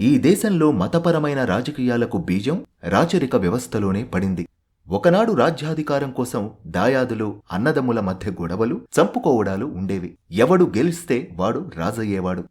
ఈ దేశంలో మతపరమైన రాజకీయాలకు బీజం రాచరిక వ్యవస్థలోనే పడింది. ఒకనాడు రాజ్యాధికారం కోసం దాయాదులు అన్నదమ్ముల మధ్య గొడవలు చంపుకోవడాలు ఉండేవి. ఎవడు గెలిస్తే వాడు రాజయ్యేవాడు.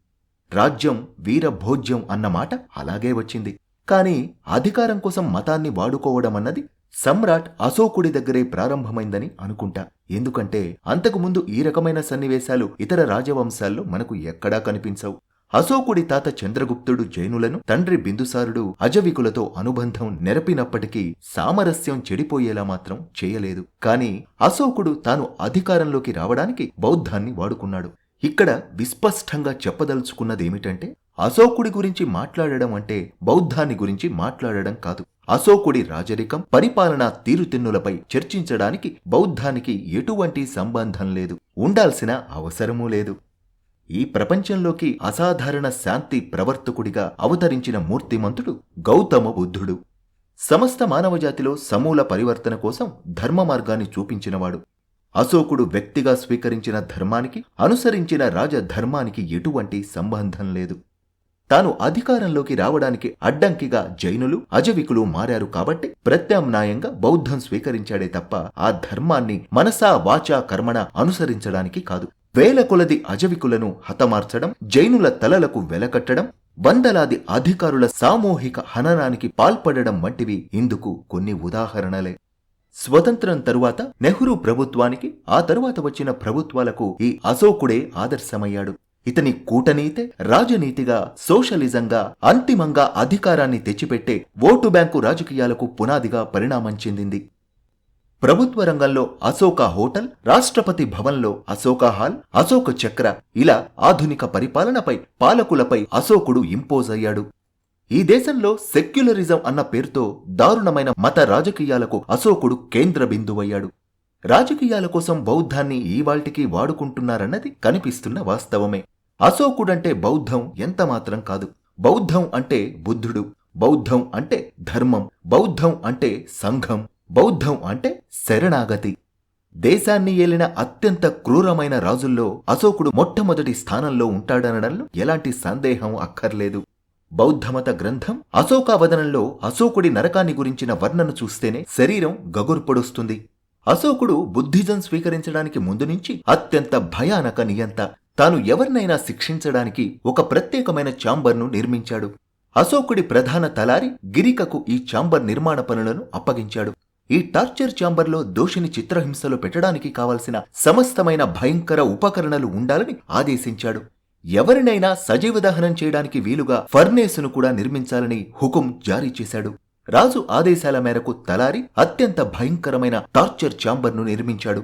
రాజ్యం వీరభోజ్యం అన్నమాట అలాగే వచ్చింది. కాని అధికారం కోసం మతాన్ని వాడుకోవడమన్నది సమ్రాట్ అశోకుడి దగ్గరే ప్రారంభమైందని అనుకుంటా. ఎందుకంటే అంతకుముందు ఈ రకమైన సన్నివేశాలు ఇతర రాజవంశాల్లో మనకు ఎక్కడా కనిపించవు. అశోకుడి తాత చంద్రగుప్తుడు జైనులను తండ్రి బిందుసారుడు అజవికులతో అనుబంధం నెరపినప్పటికీ సామరస్యం చెడిపోయేలా మాత్రం చేయలేదు. కాని అశోకుడు తాను అధికారంలోకి రావడానికి బౌద్ధాన్ని వాడుకున్నాడు. ఇక్కడ విస్పష్టంగా చెప్పదలుచుకున్నదేమిటంటే అశోకుడి గురించి మాట్లాడడం అంటే బౌద్ధాన్ని గురించి మాట్లాడడం కాదు. అశోకుడి రాజరికం పరిపాలనా తీరుతెన్నులపై చర్చించడానికి బౌద్ధానికి ఎటువంటి సంబంధం లేదు. ఉండాల్సిన అవసరమూ లేదు. ఈ ప్రపంచంలోకి అసాధారణ శాంతి ప్రవర్తకుడిగా అవతరించిన మూర్తిమంతుడు గౌతమ బుద్ధుడు. సమస్త మానవజాతిలో సమూల పరివర్తన కోసం ధర్మ మార్గాన్ని చూపించినవాడు. అశోకుడు వ్యక్తిగా స్వీకరించిన ధర్మానికి అనుసరించిన రాజధర్మానికి ఎటువంటి సంబంధం లేదు. తాను అధికారంలోకి రావడానికి అడ్డంకిగా జైనులు అజవికులు మారారు కాబట్టి ప్రత్యామ్నాయంగా బౌద్ధం స్వీకరించాడే తప్ప ఆ ధర్మాన్ని మనసా వాచా కర్మణ అనుసరించడానికి కాదు. వేల కొలది అజవికులను హతమార్చడం జైనుల తలలకు వెలకట్టడం వందలాది అధికారుల సామూహిక హననానికి పాల్పడడం వంటివి ఇందుకు కొన్ని ఉదాహరణలే. స్వతంత్రం తరువాత నెహ్రూ ప్రభుత్వానికి ఆ తరువాత వచ్చిన ప్రభుత్వాలకు ఈ అశోకుడే ఆదర్శమయ్యాడు. ఇతని కూటనీతే రాజనీతిగా సోషలిజంగా అంతిమంగా అధికారాన్ని తెచ్చిపెట్టే ఓటు బ్యాంకు రాజకీయాలకు పునాదిగా పరిణామం చెందింది. ప్రభుత్వ రంగంలో అశోక హోటల్ రాష్ట్రపతి భవన్లో అశోక హాల్ అశోక చక్ర ఇలా ఆధునిక పరిపాలనపై పాలకులపై అశోకుడు ఇంపోజ్ అయ్యాడు. ఈ దేశంలో సెక్యులరిజం అన్న పేరుతో దారుణమైన మత రాజకీయాలకు అశోకుడు కేంద్ర బిందువయ్యాడు. రాజకీయాల కోసం బౌద్ధాన్ని ఈవాల్టికి వాడుకుంటున్నారన్నది కనిపిస్తున్న వాస్తవమే. అశోకుడంటే బౌద్ధం ఎంతమాత్రం కాదు. బౌద్ధం అంటే బుద్ధుడు బౌద్ధం అంటే ధర్మం బౌద్ధం అంటే సంఘం. బౌద్ధం అంటే శరణాగతి. దేశాన్ని ఏలిన అత్యంత క్రూరమైన రాజుల్లో అశోకుడు మొట్టమొదటి స్థానంలో ఉంటాడనడంలో ఎలాంటి సందేహం అక్కర్లేదు. బౌద్ధమత గ్రంథం అశోకావదనంలో అశోకుడి నరకాన్ని గురించిన వర్ణన చూస్తేనే శరీరం గగుర్పొడుస్తుంది. అశోకుడు బుద్ధిజం స్వీకరించడానికి ముందు నుంచి అత్యంత భయానక నియంత. తాను ఎవరినైనా శిక్షించడానికి ఒక ప్రత్యేకమైన ఛాంబర్ను నిర్మించాడు. అశోకుడి ప్రధాన తలారి గిరికకు ఈ ఛాంబర్ నిర్మాణ పనులను అప్పగించాడు. ఈ టార్చర్ ఛాంబర్లో దోషిని చిత్రహింసలో పెట్టడానికి కావలసిన సమస్తమైన భయంకర ఉపకరణలు ఉండాలని ఆదేశించాడు. ఎవరినైనా సజీవ దహనం చేయడానికి వీలుగా ఫర్నేసును కూడా నిర్మించాలని హుకుం జారీ చేశాడు. రాజు ఆదేశాల మేరకు తలారి అత్యంత భయంకరమైన టార్చర్ ఛాంబర్ను నిర్మించాడు.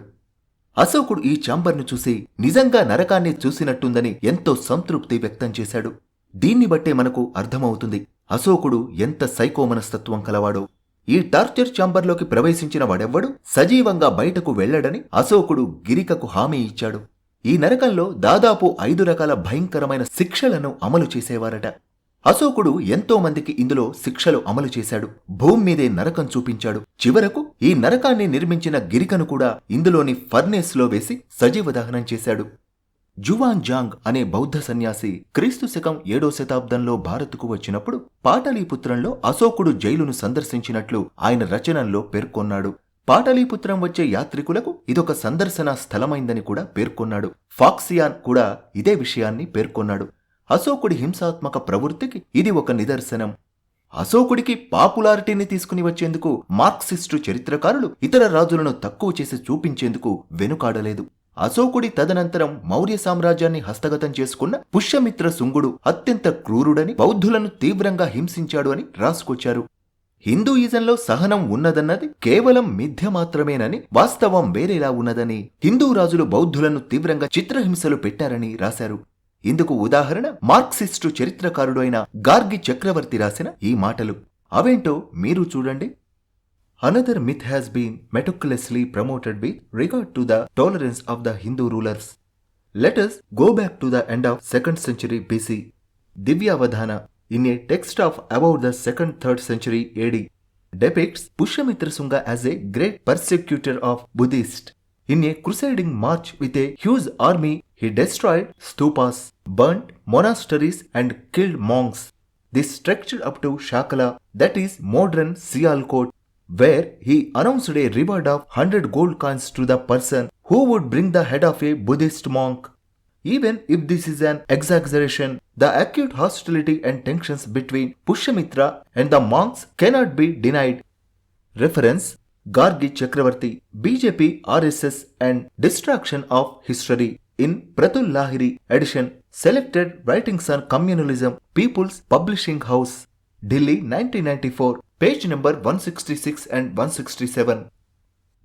అశోకుడు ఈ ఛాంబర్ను చూసి నిజంగా నరకాన్ని చూసినట్టుందని ఎంతో సంతృప్తి వ్యక్తం చేశాడు. దీన్ని బట్టే మనకు అర్థమవుతుంది అశోకుడు ఎంత సైకో మనస్తత్వం కలవాడో. ఈ టార్చర్ ఛాంబర్లోకి ప్రవేశించిన వాడెవ్వడు? సజీవంగా బయటకు వెళ్ళడని అశోకుడు గిరికకు హామీ ఇచ్చాడు. ఈ నరకంలో దాదాపు ఐదు రకాల భయంకరమైన శిక్షలను అమలు చేసేవారట. అశోకుడు ఎంతో మందికి ఇందులో శిక్షలు అమలు చేశాడు. భూమి మీదే నరకం చూపించాడు. చివరకు ఈ నరకాన్ని నిర్మించిన గిరికను కూడా ఇందులోని ఫర్నేస్లో వేసి సజీవ దహనం చేశాడు. జువాన్ జాంగ్ అనే బౌద్ధ సన్యాసి క్రీస్తు శకం ఏడో శతాబ్దంలో భారత్కు వచ్చినప్పుడు పాటలీపుత్రంలో అశోకుడు జైలును సందర్శించినట్లు ఆయన రచనల్లో పేర్కొన్నాడు. పాటలీపుత్రం వచ్చే యాత్రికులకు ఇదొక సందర్శన స్థలమైందని కూడా పేర్కొన్నాడు. ఫాక్సియాన్ కూడా ఇదే విషయాన్ని పేర్కొన్నాడు. అశోకుడి హింసాత్మక ప్రవృత్తికి ఇది ఒక నిదర్శనం. అశోకుడికి పాపులారిటీని తీసుకుని వచ్చేందుకు మార్క్సిస్టు చరిత్రకారులు ఇతర రాజులను తక్కువ చేసి చూపించేందుకు వెనుకాడలేదు. అశోకుడి తదనంతరం మౌర్య సామ్రాజ్యాన్ని హస్తగతం చేసుకున్న పుష్యమిత్ర శుంగుడు అత్యంత క్రూరుడని బౌద్ధులను తీవ్రంగా హింసించాడు అని రాసుకొచ్చారు. హిందూయిజంలో సహనం ఉన్నదన్నది కేవలం మిథ్య మాత్రమేనని వాస్తవం వేరేలా ఉన్నదని హిందూ రాజులు బౌద్ధులను తీవ్రంగా చిత్రహింసలు పెట్టారని రాశారు. ఇందుకు ఉదాహరణ మార్క్సిస్టు చరిత్రకారుడు అయిన గార్గి చక్రవర్తి రాసిన ఈ మాటలు. అవేంటో మీరు చూడండి. Another myth has been meticulously promoted with regard to the tolerance of the Hindu rulers. Let us go back to the end of 2nd century BC. Divyavadhana, in a text of about the 2nd 3rd century AD, depicts Pushyamitra Sunga as a great persecutor of Buddhists. In a crusading march with a huge army, he destroyed stupas, burnt monasteries, and killed monks. This stretched up to Shakala, that is modern Sialkot, where he announced a reward of 100 gold coins to the person who would bring the head of a Buddhist monk. Even if this is an exaggeration, the acute hostility and tensions between Pushyamitra and the monks cannot be denied. Reference Gargi Chakravarti, BJP, RSS, and Destruction of History in Pratul Lahiri edition. Selected Writings on Communalism, People's Publishing House, Delhi 1994, page number 166 and 167.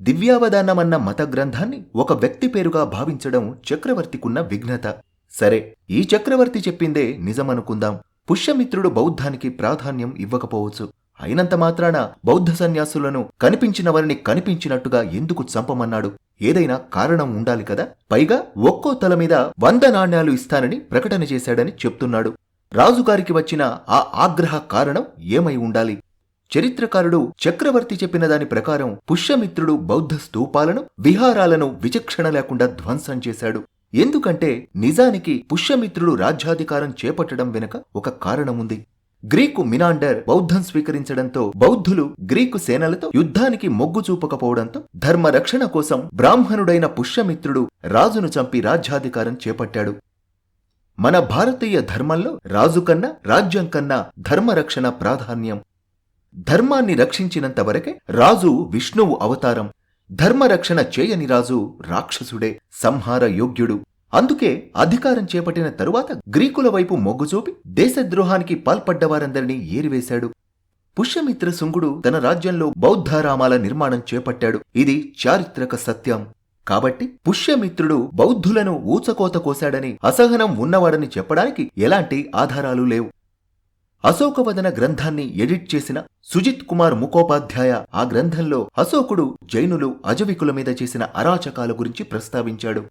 దివ్యావదానమన్న మత గ్రంథాన్ని ఒక వ్యక్తి పేరుగా భావించడం చక్రవర్తికున్న విఘ్నత. సరే ఈ చక్రవర్తి చెప్పిందే నిజమనుకుందాం. పుష్యమిత్రుడు బౌద్ధానికి ప్రాధాన్యం ఇవ్వకపోవచ్చు. అయినంత మాత్రాన బౌద్ధ సన్యాసులను కనిపించిన వారిని కనిపించినట్టుగా ఎందుకు చంపమన్నాడు? ఏదైనా కారణం ఉండాలి కదా? పైగా ఒక్కో తల మీద వంద నాణ్యాలు ఇస్తానని ప్రకటన చేశాడని చెప్తున్నాడు. రాజుగారికి వచ్చిన ఆ ఆగ్రహ కారణం ఏమై ఉండాలి? చరిత్రకారుడు చక్రవర్తి చెప్పిన దాని ప్రకారం పుష్యమిత్రుడు బౌద్ధ స్తూపాలను విహారాలను విచక్షణ లేకుండా ధ్వంసం చేశాడు. ఎందుకంటే నిజానికి పుష్యమిత్రుడు రాజ్యాధికారం చేపట్టడం వెనుక ఒక కారణముంది. గ్రీకు మినాండర్ బౌద్ధం స్వీకరించడంతో బౌద్ధులు గ్రీకు సేనలతో యుద్ధానికి మొగ్గు చూపకపోవడంతో ధర్మ రక్షణ కోసం బ్రాహ్మణుడైన పుష్యమిత్రుడు రాజును చంపి రాజ్యాధికారం చేపట్టాడు. మన భారతీయ ధర్మంలో రాజు కన్నా రాజ్యం కన్నా ధర్మరక్షణ ప్రాధాన్యం. ధర్మాన్ని రక్షించినంత వరకే రాజు విష్ణువు అవతారం. ధర్మరక్షణ చేయని రాజు రాక్షసుడే సంహార యోగ్యుడు. అందుకే అధికారం చేపట్టిన తరువాత గ్రీకుల వైపు మొగ్గుచూపి దేశద్రోహానికి పాల్పడ్డవారందరినీ ఏరివేశాడు. పుష్యమిత్ర శుంగుడు తన రాజ్యంలో బౌద్ధారామాల నిర్మాణం చేపట్టాడు. ఇది చారిత్రక సత్యం. కాబట్టి పుష్యమిత్రుడు బౌద్ధులను ఊచకోత కోశాడని అసహనం ఉన్నవాడని చెప్పడానికి ఎలాంటి ఆధారాలు లేవు. అశోకవదన గ్రంథాన్ని ఎడిట్ చేసిన సుజిత్ కుమార్ ముఖోపాధ్యాయ ఆ గ్రంథంలో అశోకుడు జైనులు అజవికుల మీద చేసిన అరాచకాల గురించి ప్రస్తావించాడు.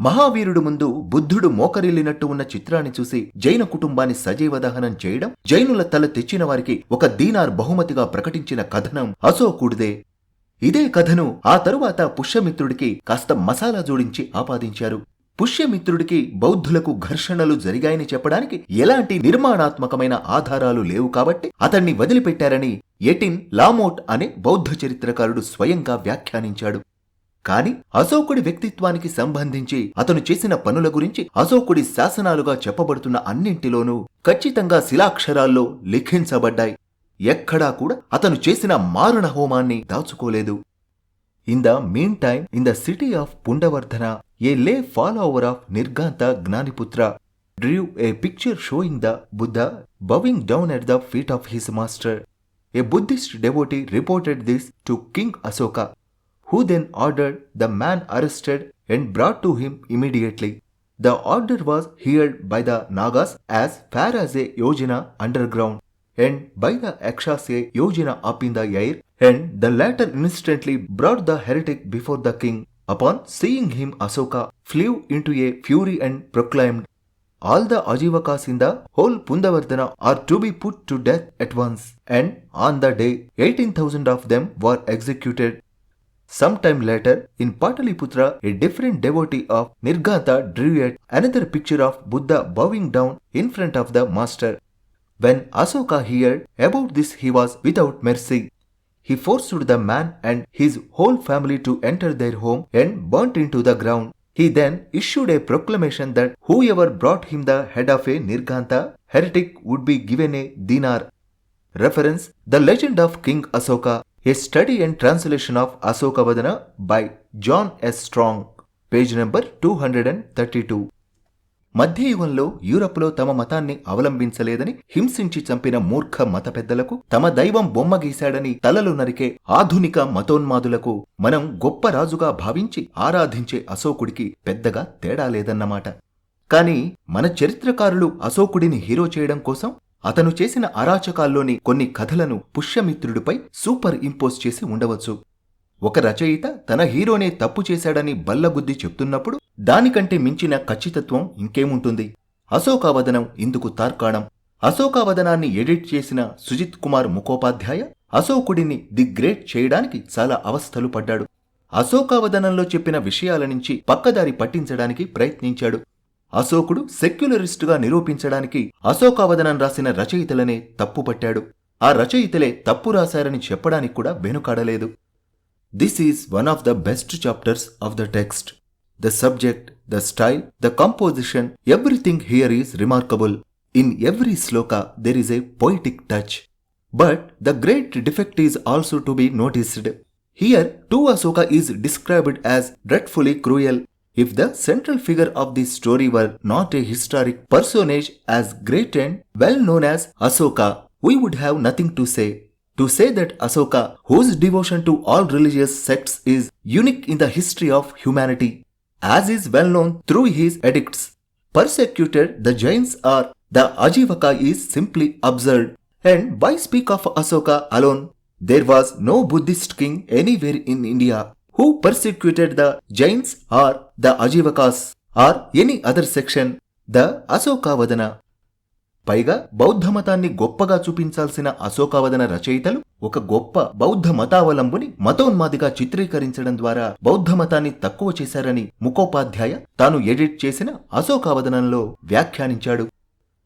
మహావీరుడు ముందు బుద్ధుడు మోకరిల్లినట్టు ఉన్న చిత్రాన్ని చూసి జైన కుటుంబాన్ని సజీవ దహనం చేయడం జైనుల తల తెచ్చిన వారికి ఒక దీనార్ బహుమతిగా ప్రకటించిన కథనం అశోకుడిదే. ఇదే కథను ఆ తరువాత పుష్యమిత్రుడికి కాస్త మసాలా జోడించి ఆపాదించారు. పుష్యమిత్రుడికి బౌద్ధులకు ఘర్షణలు జరిగాయని చెప్పడానికి ఎలాంటి నిర్మాణాత్మకమైన ఆధారాలు లేవు కాబట్టి అతన్ని వదిలిపెట్టారని ఎటిన్ లామోట్ అనే బౌద్ధ చరిత్రకారుడు స్వయంగా వ్యాఖ్యానించాడు. కాని అశోకుడి వ్యక్తిత్వానికి సంబంధించి అతను చేసిన పనుల గురించి అశోకుడి శాసనాలుగా చెప్పబడుతున్న అన్నింటిలోనూ ఖచ్చితంగా శిలాక్షరాల్లో లిఖించబడ్డాయి. ఎక్కడా కూడా అతను చేసిన మారణ హోమాన్ని దాచుకోలేదు. In the meantime in the city of Pundavardhana a lay follower of Nirgrantha Jnaniputra drew a picture showing the Buddha bowing down at the feet of his master a Buddhist devotee reported this to king Ashoka who then ordered the man arrested and brought to him immediately the order was heard by the Nagas as as as a yojana underground and by the Akshas a yojana up in the air, and the latter instantly brought the heretic before the king. Upon seeing him, Asoka flew into a fury and proclaimed, all the Ajivakas in the whole Pundavardhana are to be put to death at once. And on the day, 18,000 of them were executed. Sometime later, in Pataliputra, a different devotee of Nirgata drew yet another picture of Buddha bowing down in front of the master. When Asoka heard about this, he was without mercy. He forced the man and his whole family to enter their home and burnt into the ground. He then issued a proclamation that whoever brought him the head of a Nirganta heretic would be given a dinar. Reference The Legend of King Asoka, a study and translation of Asoka Vadana by John S. Strong, page number 232. మధ్యయుగంలో యూరప్లో తమ మతాన్ని అవలంబించలేదని హింసించి చంపిన మూర్ఖ మత పెద్దలకు తమ దైవం బొమ్మ గీశాడని తలలు నరికే ఆధునిక మతోన్మాదులకు మనం గొప్ప రాజుగా భావించి ఆరాధించే అశోకుడికి పెద్దగా తేడా లేదన్నమాట. కాని మన చరిత్రకారులు అశోకుడిని హీరో చేయడం కోసం అతను చేసిన అరాచకాల్లోని కొన్ని కథలను పుష్యమిత్రుడిపై సూపర్ ఇంపోజ్ చేసి ఉండవచ్చు. ఒక రచయిత తన హీరోనే తప్పు చేశాడని బల్లగుద్ది చెప్తున్నప్పుడు దానికంటే మించిన ఖచ్చితత్వం ఇంకేముంటుంది? అశోకావదనం ఇందుకు తార్కాణం. అశోకావదనాన్ని ఎడిట్ చేసిన సుజిత్ కుమార్ ముఖోపాధ్యాయ అశోకుడిని ది గ్రేట్ చేయడానికి చాలా అవస్థలు పడ్డాడు. అశోకావదనంలో చెప్పిన విషయాల నుంచి పక్కదారి పట్టించడానికి ప్రయత్నించాడు. అశోకుడు సెక్యులరిస్టుగా నిరూపించడానికి అశోకావదనం రాసిన రచయితలనే తప్పుపట్టాడు. ఆ రచయితలే తప్పు రాశారని చెప్పడానికి కూడా వెనుకాడలేదు. This is one of the best chapters of the text. The subject, the style, the composition, everything here is remarkable. In every sloka, there is a poetic touch. But the great defect is also to be noticed. Here, too, Asoka is described as dreadfully cruel. If the central figure of this story were not a historic personage as great and well known as Asoka, we would have nothing to say. To say that Asoka, whose devotion to all religious sects is unique in the history of humanity, as is well known through his edicts, persecuted the Jains or the Ajivaka is simply absurd. And why speak of Asoka alone? There was no Buddhist king anywhere in India who persecuted the Jains or the Ajivakas or any other section, the Asokavadana. పైగా బౌద్ధ మతాన్ని గొప్పగా చూపించాల్సిన అశోకావదన రచయితలు ఒక గొప్ప బౌద్ధ మతావలంబుని మతోన్మాదిగా చిత్రీకరించడం ద్వారా బౌద్ధ మతాన్ని తక్కువ చేశారని ముఖోపాధ్యాయ తాను ఎడిట్ చేసిన అశోకావదనంలో వ్యాఖ్యానించాడు.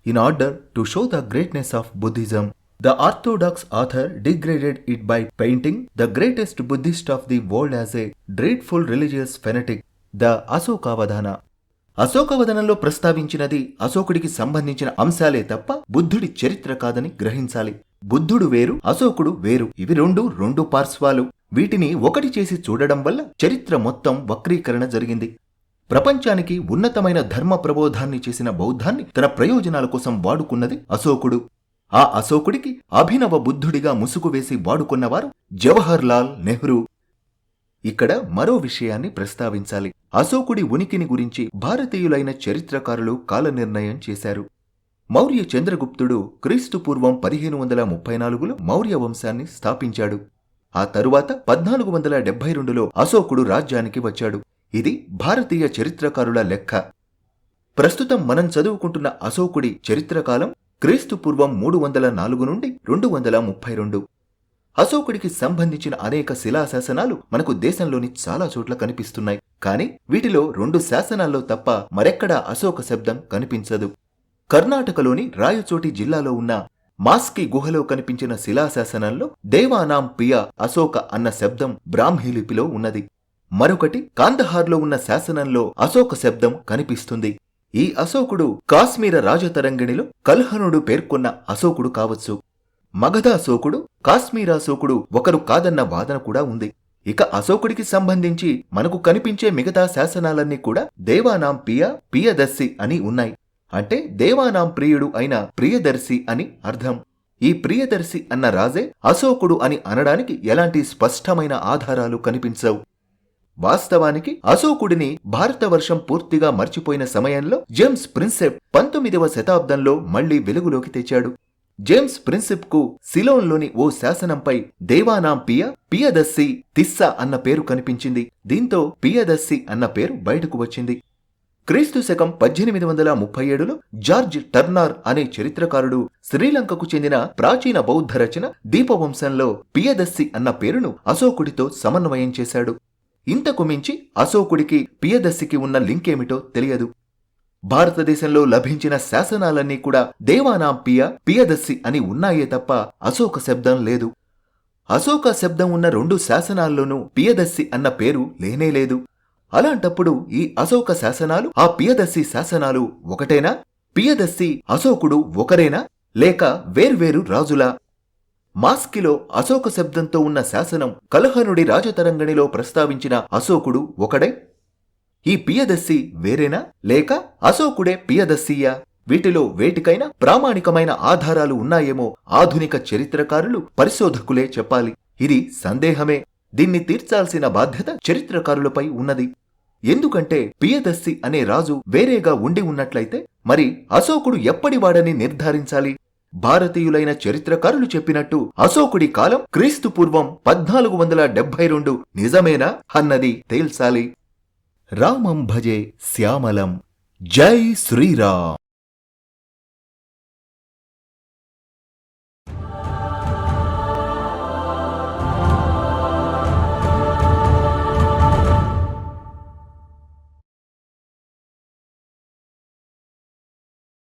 In order to show the greatness of Buddhism the orthodox author degraded it by painting the greatest Buddhist of the world as a dreadful religious fanatic the Ashokavadana అశోకవదనంలో ప్రస్తావించినది అశోకుడికి సంబంధించిన అంశాలే తప్ప బుద్ధుడి చరిత్ర కాదని గ్రహించాలి. బుద్ధుడు వేరు అశోకుడు వేరు. ఇవి రెండు రెండు పార్శ్వాలు. వీటిని ఒకటి చేసి చూడడం వల్ల చరిత్ర మొత్తం వక్రీకరణ జరిగింది. ప్రపంచానికి ఉన్నతమైన ధర్మ ప్రబోధాన్ని చేసిన బౌద్ధాన్ని తన ప్రయోజనాల కోసం వాడుకున్నది అశోకుడు. ఆ అశోకుడికి అభినవ బుద్ధుడిగా ముసుగు వేసి వాడుకున్నవారు జవహర్ లాల్ నెహ్రూ. ఇక్కడ మరో విషయాన్ని ప్రస్తావించాలి. అశోకుడి ఉనికిని గురించి భారతీయులైన చరిత్రకారులు కాలనిర్ణయం చేశారు. మౌర్య చంద్రగుప్తుడు క్రీస్తు పూర్వం పదిహేను వందల ముప్పై నాలుగులో మౌర్య వంశాన్ని స్థాపించాడు. ఆ తరువాత పద్నాలుగు వందల డెబ్బై రెండులో అశోకుడు రాజ్యానికి వచ్చాడు. ఇది భారతీయ చరిత్రకారుల లెక్క. ప్రస్తుతం మనం చదువుకుంటున్న అశోకుడి చరిత్రకాలం క్రీస్తు పూర్వం మూడు వందల నాలుగు నుండి రెండు వందల ముప్పై రెండు. అశోకుడికి సంబంధించిన అనేక శిలాశాసనాలు మనకు దేశంలోని చాలా చోట్ల కనిపిస్తున్నాయి. కానీ వీటిలో రెండు శాసనాల్లో తప్ప మరెక్కడా అశోక శబ్దం కనిపించదు. కర్ణాటకలోని రాయచోటి జిల్లాలో ఉన్న మాస్కి గుహలో కనిపించిన శిలాశాసనంలో దేవానాం పియ అశోక అన్న శబ్దం బ్రాహ్మీ లిపిలో ఉన్నది. మరొకటి కాందహార్లో ఉన్న శాసనంలో అశోక శబ్దం కనిపిస్తుంది. ఈ అశోకుడు కాశ్మీర రాజతరంగిణిలో కల్హనుడు పేర్కొన్న అశోకుడు కావచ్చు. మగధాశోకుడు కాశ్మీరాశోకుడు ఒకరు కాదన్న వాదన కూడా ఉంది. ఇక అశోకుడికి సంబంధించి మనకు కనిపించే మిగతా శాసనాలన్నీ కూడా దేవానాం పియ పియదర్శి అని ఉన్నాయి. అంటే దేవానాం ప్రియుడు అయిన ప్రియదర్శి అని అర్థం. ఈ ప్రియదర్శి అన్న రాజే అశోకుడు అని అనడానికి ఎలాంటి స్పష్టమైన ఆధారాలు కనిపించవు. వాస్తవానికి అశోకుడిని భారతవర్షం పూర్తిగా మర్చిపోయిన సమయంలో జేమ్స్ ప్రిన్సెప్ పంతొమ్మిదవ శతాబ్దంలో మళ్ళీ వెలుగులోకి తెచ్చాడు. జేమ్స్ ప్రిన్సిప్కు సిలోన్లోని ఓ శాసనంపై దేవానాం పియ పియదస్సి తిస్సా అన్న పేరు కనిపించింది. దీంతో పియదస్సి అన్న పేరు బయటకు వచ్చింది. క్రీస్తు శకం పద్దెనిమిది వందల ముప్పై ఏడులో జార్జ్ టర్నార్ అనే చరిత్రకారుడు శ్రీలంకకు చెందిన ప్రాచీన బౌద్ధ రచన దీపవంశంలో పియదస్సి అన్న పేరును అశోకుడితో సమన్వయం చేశాడు. ఇంతకు మించి అశోకుడికి పియదస్సికి ఉన్న లింకేమిటో తెలియదు. భారతదేశంలో లభించిన శాసనాలన్నీ కూడా దేవానాం పియ పియదస్సి అని ఉన్నాయే తప్ప అశోక శబ్దం లేదు. అశోక శబ్దం ఉన్న రెండు శాసనాల్లోనూ పియదస్సి అన్న పేరు లేనేలేదు అలాంటప్పుడు ఈ అశోక శాసనాలు ఆ పియదస్సి శాసనాలు ఒకటేనా? పియదస్సి అశోకుడు ఒకరేనా? లేక వేర్వేరు రాజులా? మాస్కిలో అశోక శబ్దంతో ఉన్న శాసనం కలహనుడి రాజతరంగణిలో ప్రస్తావించిన అశోకుడు ఒకడే? ఈ పియదస్సి వేరేనా? లేక అశోకుడే పియదస్సియా? వీటిలో వేటికైనా ప్రామాణికమైన ఆధారాలు ఉన్నాయేమో ఆధునిక చరిత్రకారులు పరిశోధకులే చెప్పాలి. ఇది సందేహమే. దీన్ని తీర్చాల్సిన బాధ్యత చరిత్రకారులపై ఉన్నది. ఎందుకంటే పియదస్సి అనే రాజు వేరేగా ఉండి ఉన్నట్లయితే మరి అశోకుడు ఎప్పటివాడని నిర్ధారించాలి? భారతీయులైన చరిత్రకారులు చెప్పినట్టు అశోకుడి కాలం క్రీస్తు పూర్వం పద్నాలుగు వందల డెబ్బై రెండు నిజమేనా? అన్నది తేల్చాలి. रामं भजे श्यामलं। जय श्री राम